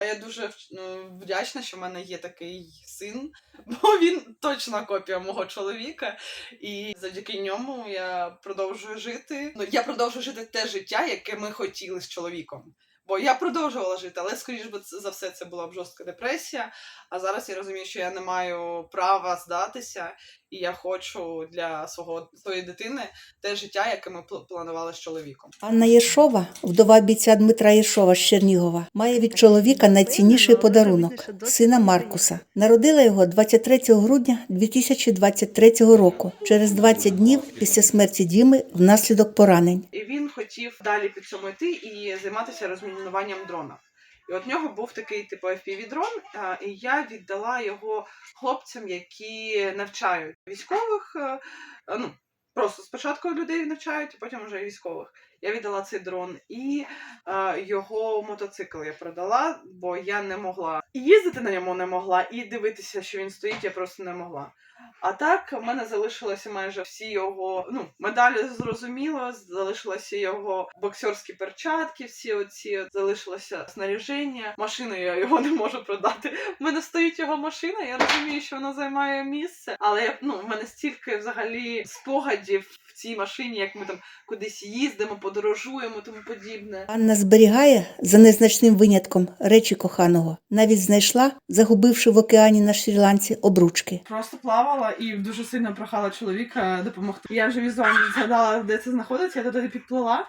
Я дуже ну, вдячна, що в мене є такий син, бо він точна копія мого чоловіка, і завдяки ньому я продовжую жити. Ну, я продовжую жити те життя, яке ми хотіли з чоловіком. Бо я продовжувала жити, але скоріш би це- за все це була б жорстка депресія. А зараз я розумію, що я не маю права здатися, і я хочу для свого своєї дитини те життя, яке ми пл- планували з чоловіком. Анна Єршова, вдова бійця Дмитра Єршова з Чернігова, має від чоловіка найцінніший подарунок сина Маркуса. Народила його 23 грудня 2023 року, через 20 днів після смерті Діми внаслідок поранень. Він хотів далі під цьому йти і займатися розмінуванням дрона. І от в нього був такий типу fpv дрон, і я віддала його хлопцям, які навчають військових. е, е, Ну, просто спочатку людей навчають, а потім вже військових. Я віддала цей дрон і е, його мотоцикл я продала, бо я не могла і їздити на ньому не могла, і дивитися, що він стоїть, я просто не могла. А так в мене залишилося майже всі його ну медалі зрозуміло, залишилися його боксерські перчатки, всі оці залишилося снаряження. Машину я його не можу продати. У мене стоїть його машина. Я розумію, що вона займає місце, але я, ну в мене стільки взагалі спогадів в цій машині, як ми там кудись їздимо, подорожуємо, тому подібне. Анна зберігає за незначним винятком речі коханого. Навіть знайшла, загубивши в океані на Шрі-Ланці, обручки. Просто плавала і дуже сильно прохала чоловіка допомогти. Я вже візуально згадала, де це знаходиться, я туди підплила.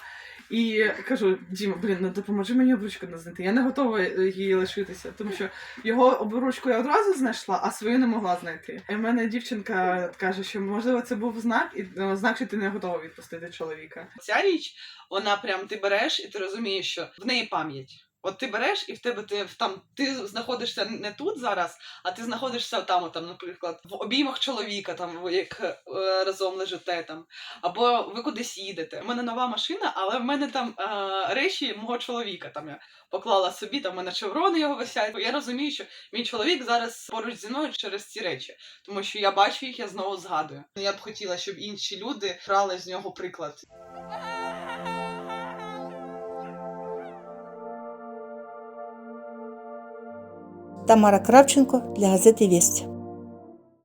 І кажу, Діма, блін, ну допоможи мені обручку знайти. Я не готова її лишитися, тому що його обручку я одразу знайшла, а свою не могла знайти. І в мене дівчинка каже, що можливо це був знак, і ну, знак, що ти не готова відпустити чоловіка. Ця річ, вона прям ти береш і ти розумієш, що в неї пам'ять. От ти береш і в тебе ти там ти знаходишся не тут зараз, а ти знаходишся там, там, наприклад, в обіймах чоловіка, там як е, разом лежите там, або ви кудись їдете. У мене нова машина, але в мене там е, речі мого чоловіка. Там я поклала собі, там в мене шеврони його висять. Я розумію, що мій чоловік зараз поруч зі мною через ці речі, тому що я бачу їх, я знову згадую. Я б хотіла, щоб інші люди брали з нього приклад. Тамара Кравченко для газети Вість.